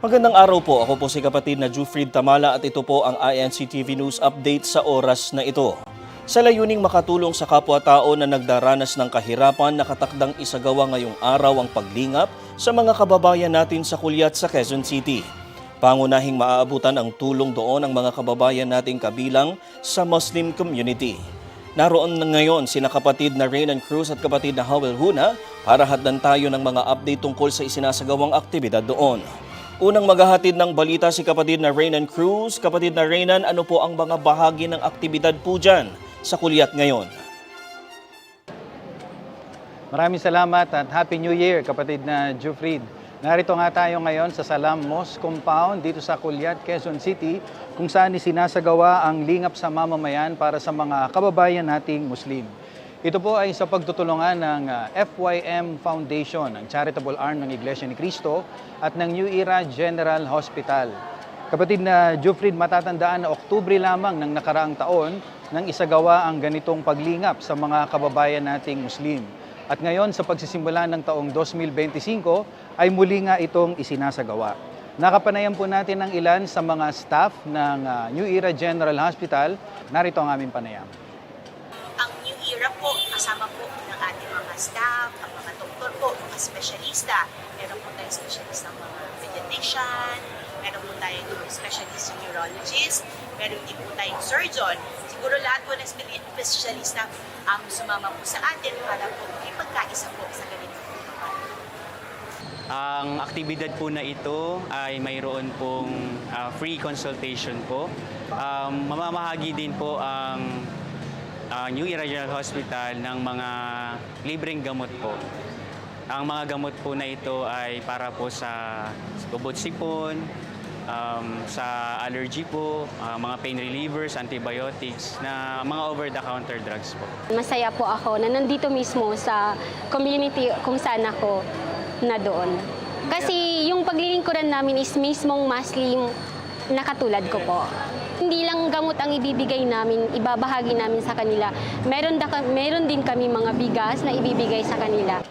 Magandang araw po. Ako po si kapatid na Jufrid Tamala at ito po ang INCTV News Update sa oras na ito. Sa layuning makatulong sa kapwa-tao na nagdaranas ng kahirapan, nakatakdang isagawa ngayong araw ang paglingap sa mga kababayan natin sa Kulyat sa Quezon City. Pangunahing maaabutan ang tulong doon ang mga kababayan nating kabilang sa Muslim community. Naroon na ngayon sina kapatid na Reynan Cruz at kapatid na Howell Huna para hatdan tayo ng mga update tungkol sa isinasagawang aktibidad doon. Unang maghahatid ng balita si kapatid na Reynan Cruz. Kapatid na Reynan, ano po ang mga bahagi ng aktibidad po dyan sa Kulyat ngayon? Maraming salamat at Happy New Year, kapatid na Jufrid. Narito nga tayo ngayon sa Salam Mosque Compound dito sa Kulyat, Quezon City, kung saan isinasagawa ang lingap sa mamamayan para sa mga kababayan nating Muslim. Ito po ay sa pagtutulungan ng ah, FYM Foundation, ang charitable arm ng Iglesia ni Cristo at ng New Era General Hospital. Kapatid na Jufrid, matatandaan na Oktubre lamang ng nakaraang taon nang isagawa ang ganitong paglingap sa mga kababayan nating Muslim. At ngayon sa pagsisimula ng taong 2025 ay muli nga itong isinasagawa. Nakapanayan po natin ang ilan sa mga staff ng ah, New Era General Hospital. Narito ang aming panayam. Ang Era po, kasama po ng ating mga staff, ang mga doktor po, mga espesyalista. Meron po tayong specialist ng mga pediatrician, meron po tayong specialist neurologist, meron din po tayong surgeon. Siguro lahat po ng spe- espesyalista um, sumama po sa atin para po ipagkaisa po sa programa. Ang aktibidad po na ito ay mayroon pong ah, free consultation po. Um, mamamahagi din po ang ah, New Era General Hospital ng mga libreng gamot po. Ang mga gamot po na ito ay para po sa gubot sipon, um, sa allergy po, ah, mga pain relievers, antibiotics, na mga over-the-counter drugs po. Masaya po ako na nandito mismo sa community kung saan ako na doon. Kasi yung paglilingkuran namin is mismong Muslim na katulad ko po. Hindi lang gamot ang ibibigay namin, ibabahagi namin sa kanila. Meron, da, meron din kami mga bigas na ibibigay sa kanila.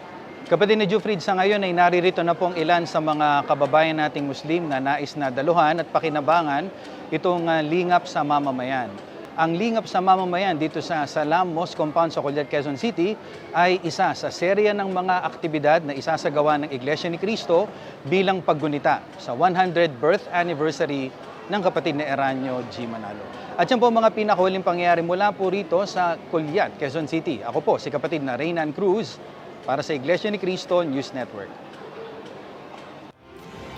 Kapatid ni Jufrid, sa ngayon ay naririto na pong ilan sa mga kababayan nating Muslim na nais na daluhan at pakinabangan itong ah, lingap sa mamamayan. Ang lingap sa mamamayan dito sa Salam Mosque Compound sa Colyat, Quezon City ay isa sa serya ng mga aktibidad na isasagawa ng Iglesia ni Cristo bilang paggunita sa 100th birth anniversary ng kapatid na Eranio G. Manalo. At yan po mga pinakuling pangyayari mula po rito sa Colyat, Quezon City. Ako po si kapatid na Reynan Cruz para sa Iglesia ni Cristo News Network.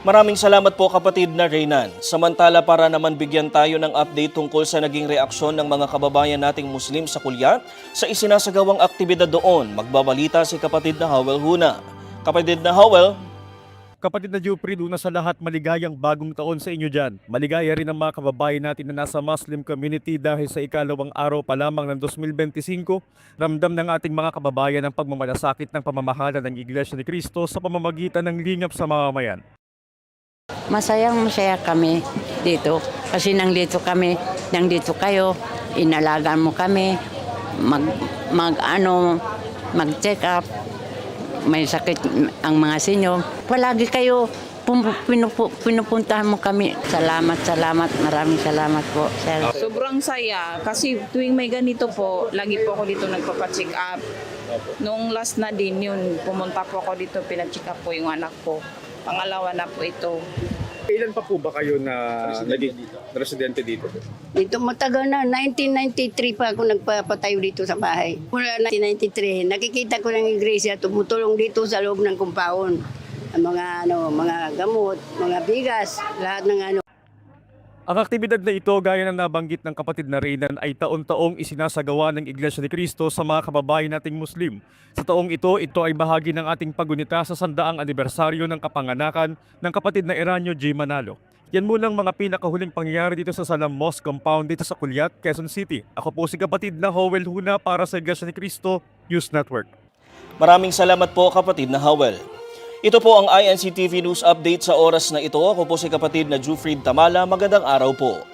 Maraming salamat po kapatid na Reynan. Samantala para naman bigyan tayo ng update tungkol sa naging reaksyon ng mga kababayan nating Muslim sa Kulyat sa isinasagawang aktibidad doon, magbabalita si kapatid na Howell Huna. Kapatid na Howell, Kapatid na Juprid, una sa lahat, maligayang bagong taon sa inyo dyan. Maligaya rin ang mga kababayan natin na nasa Muslim community dahil sa ikalawang araw pa lamang ng 2025, ramdam ng ating mga kababayan ang pagmamalasakit ng pamamahala ng Iglesia ni Cristo sa pamamagitan ng lingap sa mamamayan. Masayang masaya kami dito kasi nandito kami, nandito kayo, inalagaan mo kami, mag, mag ano, mag-check up, may sakit ang mga sinyo. Palagi kayo pinupu- pinupuntahan mo kami. Salamat, salamat, maraming salamat po, sir. Sobrang saya kasi tuwing may ganito po, lagi po ako dito nagpapacheck up. Nung last na din yun, pumunta po ako dito, pinacheck up po yung anak ko. Pangalawa na po ito. Kailan pa po ba kayo na naging residente dito? Dito matagal na, 1993 pa ako nagpapatayo dito sa bahay. Mula 1993, nakikita ko ng iglesia tumutulong dito sa loob ng compound. Ang mga ano, mga gamot, mga bigas, lahat ng ano. Ang aktibidad na ito, gaya ng nabanggit ng kapatid na Reynan, ay taon-taong isinasagawa ng Iglesia ni Cristo sa mga kababayan nating Muslim. Sa taong ito, ito ay bahagi ng ating pagunita sa sandaang anibersaryo ng kapanganakan ng kapatid na Eranio G. Manalo. Yan munang mga pinakahuling pangyayari dito sa Salam Mosque Compound dito sa Kulyat, Quezon City. Ako po si kapatid na Howell Huna para sa Iglesia ni Cristo News Network. maraming salamat po kapatid na Howell. Ito po ang INCTV News Update sa oras na ito. Ako po si kapatid na Jufrid Tamala. Magandang araw po.